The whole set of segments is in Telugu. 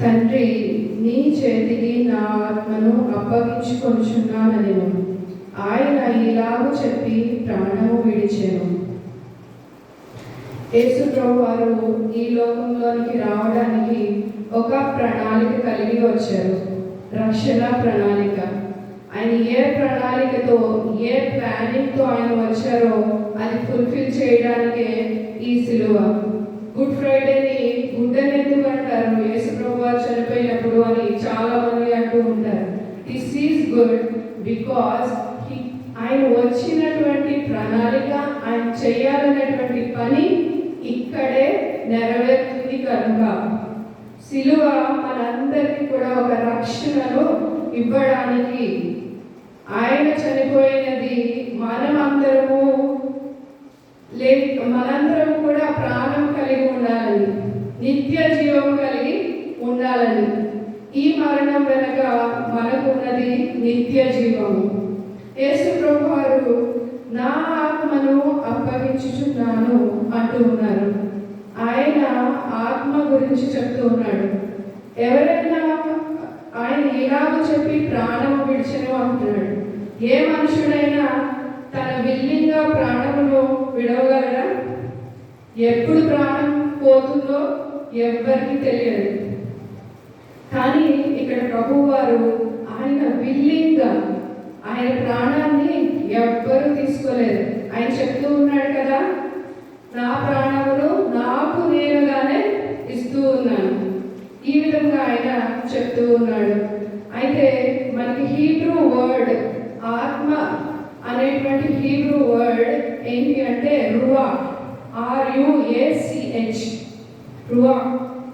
తండ్రి నీ చేతికి నా ఆత్మను అప్పగించుకొనుచున్నాను ఆయన ఇలాగూ చెప్పి ప్రాణము విడిచెను. యేసుప్రభు వారు ఈ లోకంలోనికి రావడానికి ఒక ప్రణాళిక కలిగి వచ్చారు. రక్షణ ప్రణాళిక. ఆయన ఏ ప్రణాళికతో ఏ ప్లానింగ్తో ఆయన వచ్చారో అది ఫుల్ఫిల్ చేయడానికే ఈ సిలువ. గుడ్ ఫ్రైడేని గుడ్ అంటారు? యేసు వారు చనిపోయినప్పుడు అని చాలా మంది అంటూ ఉంటారు. దిస్ ఈజ్ గుడ్ బికాస్ ఆయన వచ్చినటువంటి ప్రణాళిక ఆయన చేయాలనేటువంటి పని ఇక్కడే నెరవేరుతుంది కనుక. సిలువ మనందరికీ కూడా ఒక రక్షణను ఇవ్వడానికి ఆయన చనిపోయినది మనమందరము లే మనందరం కూడా ప్రాణం కలిగి ఉండాలని నిత్య జీవం కలిగి ఉండాలని. ఈ మరణం వెనక మనకున్నది నిత్య జీవము. యేసు ప్రభు వారు నా ఆత్మను అప్పగించుచున్నాను అంటూ ఉన్నారు. ఆయన ఆత్మ గురించి చెప్తూ ఉన్నాడు. ఎవరైనా ఆయన ఇలాగ చెప్పి ప్రాణం విడిచను అంటున్నాడు. ఏ మనుషుడైనా తన విల్లింగా ప్రాణమును విడవగలడా? ఎప్పుడు ప్రాణం పోతుందో ఎవ్వరికి తెలియదు. కానీ ఇక్కడ ప్రభు వారు ఆయన విల్లింగ్గా ఆయన ప్రాణాన్ని ఎవ్వరూ తీసుకోలేదు. ఆయన చెప్తూ ఉన్నాడు కదా నా ప్రాణమును నాకు నేనుగానే ఇస్తూ ఉన్నాను. ఈ విధంగా ఆయన చెప్తూ ఉన్నాడు. అయితే మనకి హీబ్రూ వర్డ్ ఆత్మ అనేటువంటి హీబ్రూ వర్డ్ ఏంటి అంటే రువా ఆర్యుఏసిహెచ్ రువా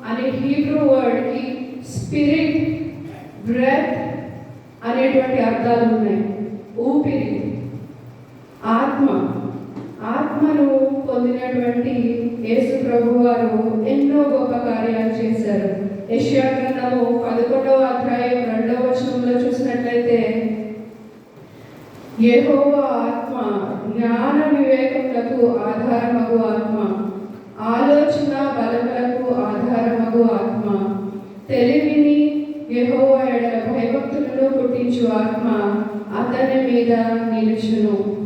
అనే హీబ్రూ వర్డ్కి స్పిరిట్ బ్రెత్ అనేటువంటి అర్థాలు ఉన్నాయి. ఊపిరి ఆత్మ. ఆత్మను పొందినటువంటి యేసు ప్రభు వారు ఎన్నో గొప్ప కార్యాలు చేశారు. యెషయా గ్రంథము పదకొండవ అధ్యాయం రెండవ వచనంలో చూసినట్లయితే యెహోవా ఆత్మ జ్ఞాన వివేకములకు ఆధారమగు ఆత్మ. ఆలోచన బలములకు ఆధారమగు ఆత్మ. తెలివిని యెహోవా ఎడల భయభక్తులను పుట్టించు ఆత్మ అతని మీద నిలుచును.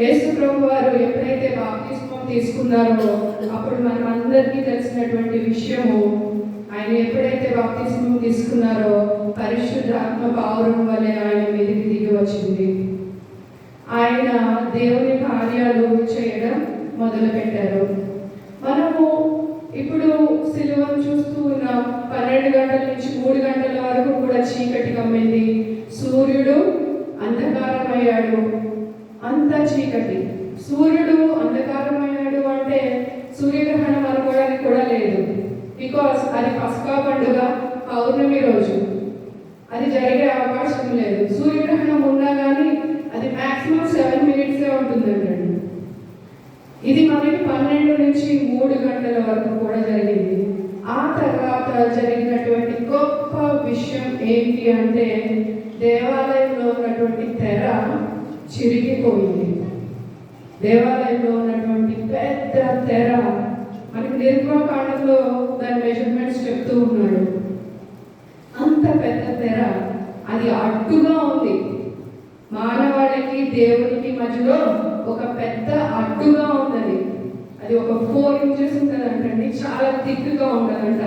యేసు ప్రభు వారు ఎప్పుడైతే బాప్తిస్మం తీసుకున్నారో అప్పుడు మనం అందరికీ తెలిసినటువంటి విషయము ఆయన ఎప్పుడైతే బాప్తిస్మం తీసుకున్నారో పరిశుద్ధాత్మ పావురం వలె ఆయన మీదకి దిగి వచ్చింది. ఆయన దేవుని కార్యాలు చేయడం మొదలుపెట్టారు. సిలువను చూస్తూ ఉన్నాం పన్నెండు గంటల నుంచి మూడు గంటల వరకు కూడా చీకటి కమ్మింది. సూర్యుడు అంధకారమయ్యాడు. అంత చీకటి. సూర్యుడు అంధకారమయ్యాడు అంటే సూర్యగ్రహణం అనుకోవడానికి కూడా లేదు. బికాస్ అది పస్కా పండుగ పౌర్ణమి రోజు. అది జరిగే అవకాశం లేదు. సూర్యగ్రహణం ఉన్నా కానీ అది మాక్సిమం సెవెన్ మినిట్సే ఉంటుందండి. ఇది మనకి పన్నెండు నుంచి మూడు గంటల వరకు కూడా జరిగింది. ఆ తర్వాత జరిగినటువంటి గొప్ప విషయం ఏంటి అంటే దేవాలయంలో ఉన్నటువంటి తెర చిరిగిపోయింది. దేవాలయంలో ఉన్నటువంటి పెద్ద తెర మనకి నిర్మకాండంలో దాని మెజర్మెంట్స్ చెప్తూ ఉన్నాడు అంత పెద్ద తెర అది అడ్డుగా ఉంది మానవాళికి దేవునికి మధ్యలో ఒక పెద్ద అడ్డుగా ఉన్నది అది ఒక ఫోర్ ఇంచెస్ ఉంటుందంటండి చాలా అంట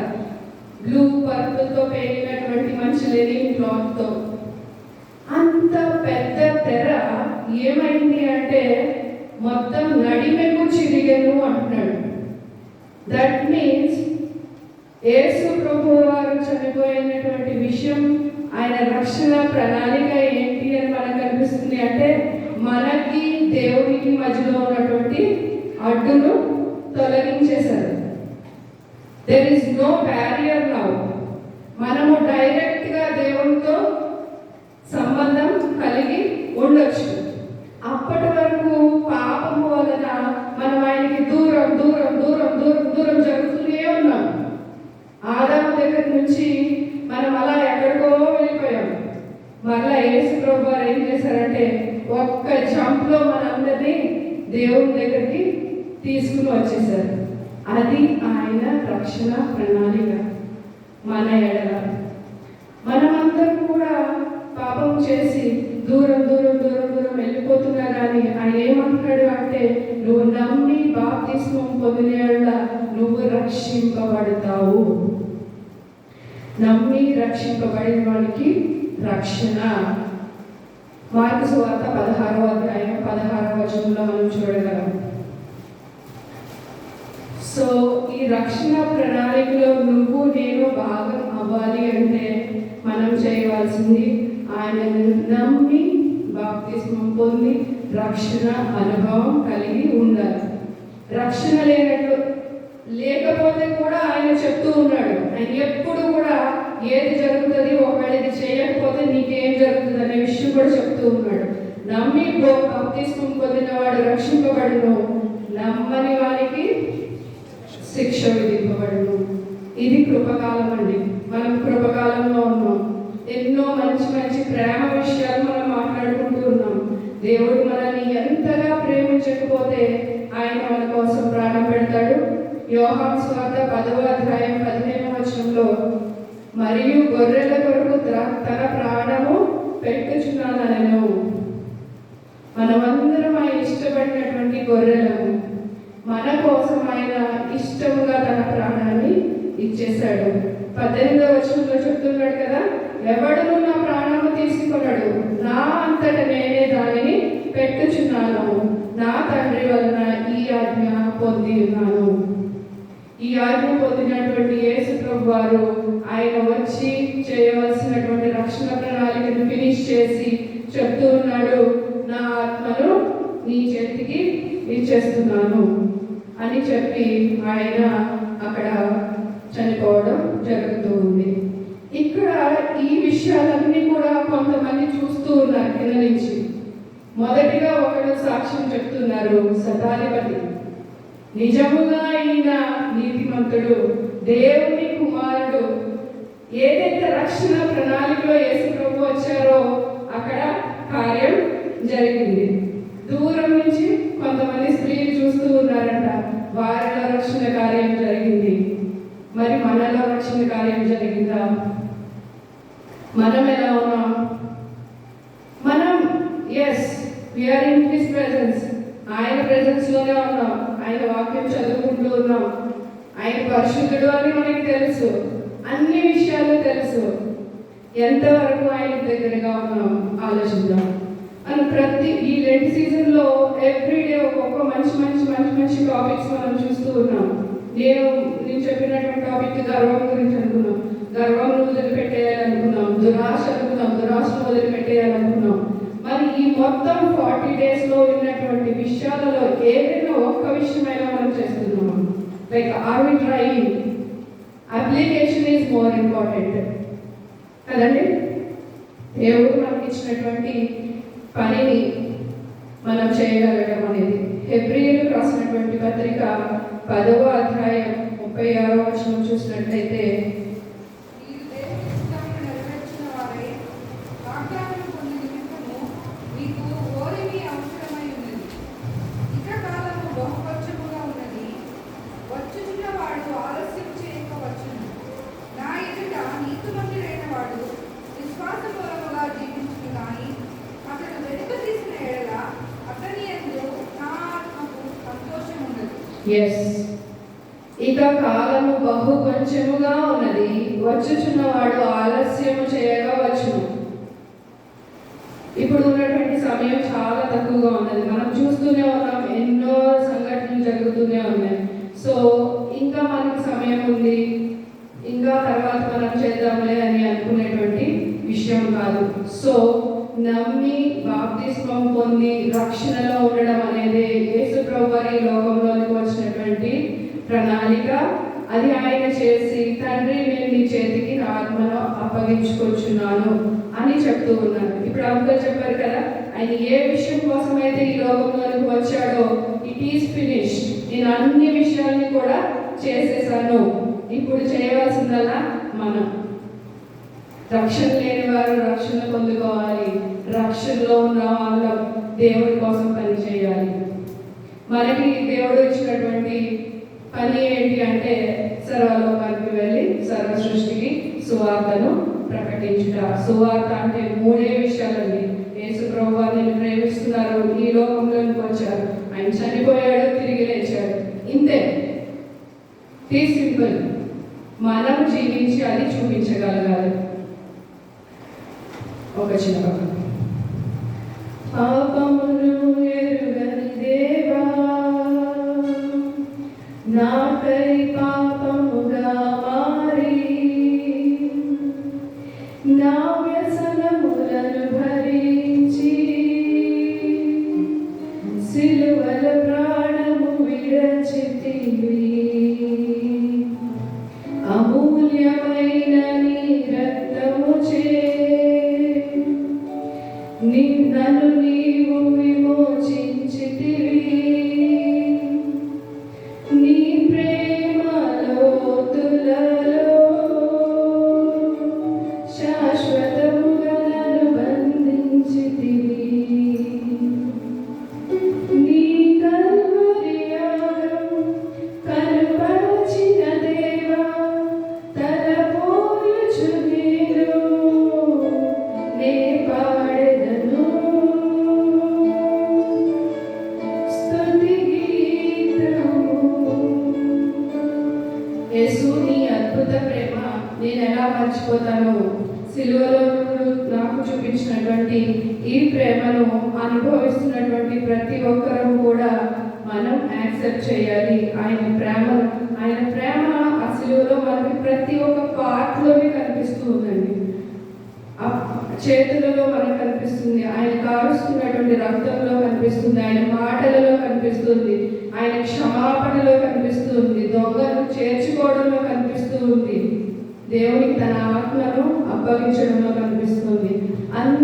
బ్లూ పర్పుల్తో పేరినటువంటి మంచి లేని క్లాత్తో. అంత పెద్ద తెర ఏమైంది అంటే మొత్తం నడిమెకు చిరిగను అంటున్నాడు. దట్ మీన్స్ యేసు ప్రభు వారు చనిపోయినటువంటి విషయం ఆయన రక్షణ ప్రణాళిక ఏంటి అని మనకు కనిపిస్తుంది అంటే మనకి దేవునికి మధ్యలో ఉన్నటువంటి అడ్డును తొలగించేశారు. There is no barrier now మనము డైరెక్ట్గా దేవునితో సంబంధం కలిగి ఉండొచ్చు అప్పటి వరకు పాపము వలన మనం ఆయనకి దూరం దూరం దూరం దూరం దూరం జరుగుతూనే ఉన్నాం ఆదాము దగ్గర నుంచి మనం అలా ఎక్కడికో వెళ్ళిపోయాం మరలా యేసు ప్రభు వారు ఏం చేశారంటే ఒక్క జంప్లో మనందరినీ దేవుని దగ్గరికి తీసుకుని వచ్చేసారు అది రక్షణ ప్రణాళిక మన ఎడల మనమందరం కూడా పాపం చేసి దూరం దూరం దూరం దూరం వెళ్ళిపోతున్నా కానీ ఆయన ఏమంటున్నాడు అంటే నువ్వు నమ్మి బాప్తిస్మం పొందినేళ్ళ నువ్వు రక్షింపబడతావు. నమ్మి రక్షింపబడిన వాడికి రక్షణ. మార్కు సువార్త పదహారవ అధ్యాయం పదహారవ వచనంలో మనం చూడగలం. సో ఈ రక్షణ ప్రణాళికలో నువ్వు నేను భాగం అవ్వాలి అంటే మనం చేయవలసింది ఆయన నమ్మి బాప్తిస్మం పొంది రక్షణ అనుభవం కలిగి ఉండాలి. రక్షణ లేనట్లు లేకపోతే కూడా ఆయన చెప్తూ ఉన్నాడు. ఆయన ఎప్పుడు కూడా ఏది జరుగుతుంది ఒకవేళ ఇది చేయకపోతే నీకేం జరుగుతుంది అనే విషయం కూడా చెప్తూ ఉన్నాడు. నమ్మి తీసుకుని పొందిన వాడు రక్షింపబడును. నమ్మని వారికి శిక్ష విధింపబడును. ఇది కృపకాలం అండి. మనం కృపకాలంలో ఉన్నాం. ఎన్నో మంచి మంచి ప్రేమ విషయాలు మనం మాట్లాడుకుంటూ ఉన్నాం. దేవుడు మనల్ని ఎంతగా ప్రేమించకపోతే ఆయన మన కోసం ప్రాణం పెడతాడు యోహాన్ స్వార్థ పదవ అధ్యాయం పదిహేను వచనంలో మరియు గొర్రెల కొరకు తన ప్రాణము పెట్టుచున్నానను మనమందరం ఆయన ఇష్టపడినటువంటి గొర్రెలము. మన కోసం ఆయన ఇష్టముగా తన ప్రాణాన్ని ఇచ్చేశాడు. పద్దెనిమిదవ వచనంలో చెప్తున్నాడు కదా ఎవడును నా ప్రాణము తీసుకున్నాడు నా అంతట నేనే దానిని పెట్టుచున్నాను. నా తండ్రి వలన ఈ ఆజ్ఞ పొంది ఉన్నాను. ఈ ఆజ్ఞ పొందినటువంటి యేసు ప్రభు వారు ఆయన వచ్చి చేయవలసినటువంటి రక్షణ ప్రణాళికను ఫినిష్ చేసి చెప్తూ ఉన్నాడు నా ఆత్మను నీ చేతికి ఇచ్చేస్తున్నాను అని చెప్పి ఆయన అక్కడ చనిపోవడం జరుగుతూ ఉంది. ఇక్కడ ఈ విషయాలన్నీ కూడా కొంతమంది చూస్తూ ఉన్నారు కింద నుంచి. మొదటిగా ఒకడు సాక్ష్యం చెప్తున్నారు శతాధిపతి. నిజముగా అయిన నీతిమంతుడు దేవుని కుమారుడు ఏదైతే రక్షణ ప్రణాళికలో యేసు ప్రభు వచ్చారో అక్కడ కార్యం జరిగింది. దూరం నుంచి కొంతమంది స్త్రీలు చూస్తూ ఉన్నారంట వారిలో రక్షణ కార్యం జరిగింది. మరి మనలో రక్షణ కార్యం జరిగిందా? మనం ఎలా ఉన్నాం మనం as we are in his presence ఆయన ప్రెజెన్స్లోనే ఉన్నాం. ఆయన వాక్యం చదువుకుంటూ ఉన్నాం. ఆయన పరిశుద్ధుడు అని మనకి తెలుసు. అన్ని విషయాలు తెలుసు. ఎంతవరకు ఆయన దగ్గరగా ఉన్నాం? ఆలోచిద్దాం. అని ప్రతి ఈ రెండు సీజన్లో ఎవ్రీడే డే ఒక్కొక్క మంచి మంచి మంచి మంచి టాపిక్స్ మనం చూస్తూ ఉన్నాం. నేను నేను చెప్పినటువంటి టాపిక్ గర్వం గురించి అనుకున్నాం. గర్వం వదిలిపెట్టేయాలనుకున్నాం. దురాశ అనుకున్నాం. దురాశను వదిలిపెట్టేయాలనుకున్నాం. ఈ మొత్తం ఫార్టీ డేస్లో ఉన్నటువంటి విషయాలలో ఏదైనా ఒక్క విషయమైనా మనం చేస్తున్నాం like are we trying application is more important కదండి? దేవుడు మనకి ఇచ్చినటువంటి పనిని మనం చేయగలగడం అనేది. హెబ్రియులు రాసినటువంటి పత్రిక పదవ అధ్యాయం ముప్పై ఆరో వచనం చూసినట్లయితే మీరు దేవుని చిత్తాన్ని నెరవేర్చిన వారై వాగ్దానం పొందిన నిమిత్తము మీకు ఓరిమి అవసరమై ఉన్నది ఇక కాలము బహుపక్షముగా ఉన్నది వచ్చుచున్న వాడు ఆలస్యం చేయకపోవచ్చును నా ఎదుట నీతిమంతుడైన వాడు విశ్వాసపూర్వముగా జీవించును గాని అతడు వెనుక తీసిన ఎడల అతని యందు నా ఆత్మకు సంతోషం ఉండదు ఎస్ ఇక కాలము బహు కొంచెముగా ఉన్నది. వచ్చుచున్నవాడు ఆలస్యము చేయగా వచ్చును ఇప్పుడు ఉన్నటువంటి సమయం చాలా తక్కువగా ఉన్నది. మనం చూస్తూనే ఉన్నాం ఎన్నో సంఘటనలు జరుగుతూనే ఉన్నాయి. సో ఇంకా మనకి సమయం ఉంది. ఇంకా తర్వాత మనం చేద్దాంలే అని అనుకునేటువంటి విషయం కాదు. సో నమ్మి బాప్తిస్మం పొంది రక్షణలో ఉండడం అనేది యేసు ప్రభువారి లోకంలోనికి వచ్చినటువంటి ప్రణాళిక. అది ఆయన చేసి తండ్రి నేను నీ చేతికి నా ఆత్మలో అప్పగించుకొచ్చున్నాను అని చెప్తూ ఉన్నాను ఇప్పుడు అంకుల్ చెప్పారు కదా ఆయన ఏ విషయం కోసం అయితే ఈ లోకంలోనికి వచ్చాడో ఇట్ ఈస్ ఫినిష్ నేను అన్ని విషయాల్ని కూడా చేసేసాను. ఇప్పుడు చేయవలసిందల్లా మనం. రక్షణ లేని వారు రక్షణ పొందుకోవాలి. రక్షణలో ఉన్న వాళ్ళ దేవుడి కోసం పని చేయాలి. మనకి దేవుడు ఇచ్చినటువంటి పని ఏంటి అంటే సర్వలోకానికి వెళ్ళి సర్వ సృష్టికి సువార్తను ప్రకటించుట. సువార్త అంటే మూడే విషయాలండి. యేసు ప్రభు నేను ప్రేమిస్తున్నారు. ఈ లోకంలోకి వచ్చారు. ఆయన చనిపోయాడు తిరిగి లేచాడు. ఇంతే. టీ సింపుల్ మనం జీవించి అది చూపించగలగాలి. ఒక చిన్న పక్కన పాపమును సిలువలో నాకు చూపించినటువంటి ఈ ప్రేమను అనుభవిస్తున్నటువంటి ప్రతి ఒక్కరూ కూడా మనం యాక్సెప్ట్ చేయాలి. ఆయన ప్రేమ ఆయన ప్రేమ ఆ సిలువలో మనకి ప్రతి ఒక్క పార్ట్లోనే కనిపిస్తూ ఉందండి. చేతులలో మనకు కనిపిస్తుంది. ఆయన కారుస్తున్నటువంటి రక్తంలో కనిపిస్తుంది. ఆయన మాటలలో కనిపిస్తుంది. ఆయన క్షమాపణలో కనిపిస్తుంది. దొంగను చేర్చుకోవడంలో కనిపిస్తూ ఉంది. దేవునికి తన ఆత్మను అప్పగించడంలో కనిపిస్తుంది. అన్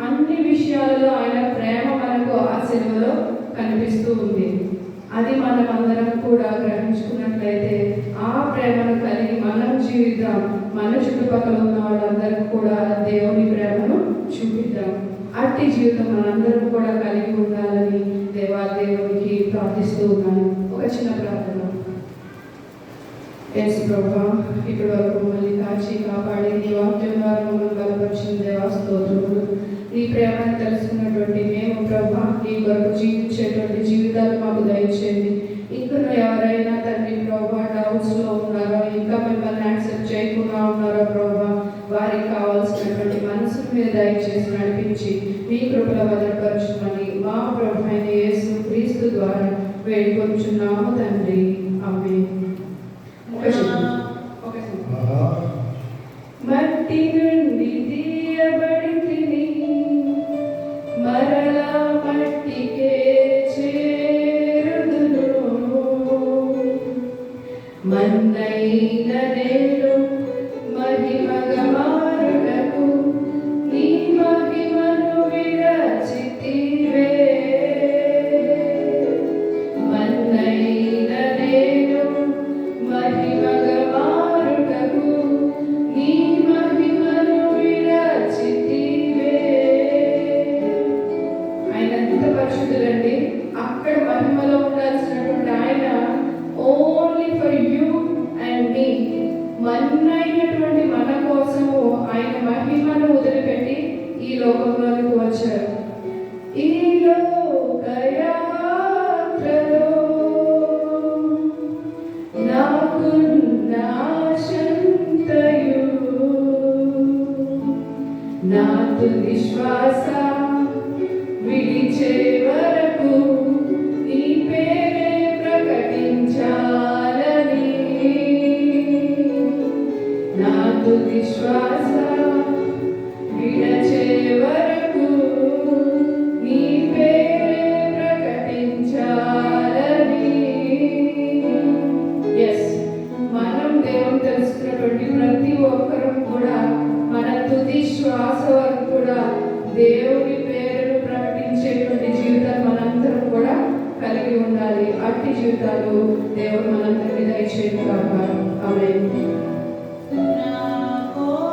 అన్ని విషయాలలో ఆయన ప్రేమ మనకు ఆ సిలువలో కనిపిస్తూ ఉంది. అది మనం అందరం కూడా గ్రహించుకున్నట్లయితే ఆ ప్రేమను కలిగి మనం జీవిద్దాం. మన చుట్టుపక్కల ఉన్న వాళ్ళందరికీ కూడా దేవుని ప్రేమను చూపిద్దాం. అట్టి జీవితం మనందరం కూడా కలిగి ఉండాలని దేవా దేవునికి ప్రార్థిస్తూ ఉన్నాను. ఒక చిన్న ప్రార్థన. ఎస్ ప్రభా ఇప్పటి వరకు మళ్ళీ కాచి కాపాడి నీ వాక్యం ద్వారా మమ్మల్ని బలపరిచిన దేవాస్తోత్రుడు నీ ప్రేమను తెలుసుకున్నటువంటి మేము ప్రభా నీ కొరకు జీవించేటువంటి జీవితాలు మాకు దయచేయండి. ఇంకా ఎవరైనా తండ్రి ప్రభా డౌట్స్లో ఉన్నారో ఇంకా మిమ్మల్ని యాక్సెప్ట్ చేయకుండా ఉన్నారో ప్రభా వారికి కావాల్సినటువంటి మనసు మీరు దయచేసి నడిపించి మీ కృపల భద్రపరచుకొని మా ప్రభు అయిన యేసు క్రీస్తు ద్వారా వేడుకొంచున్నాము తండ్రి.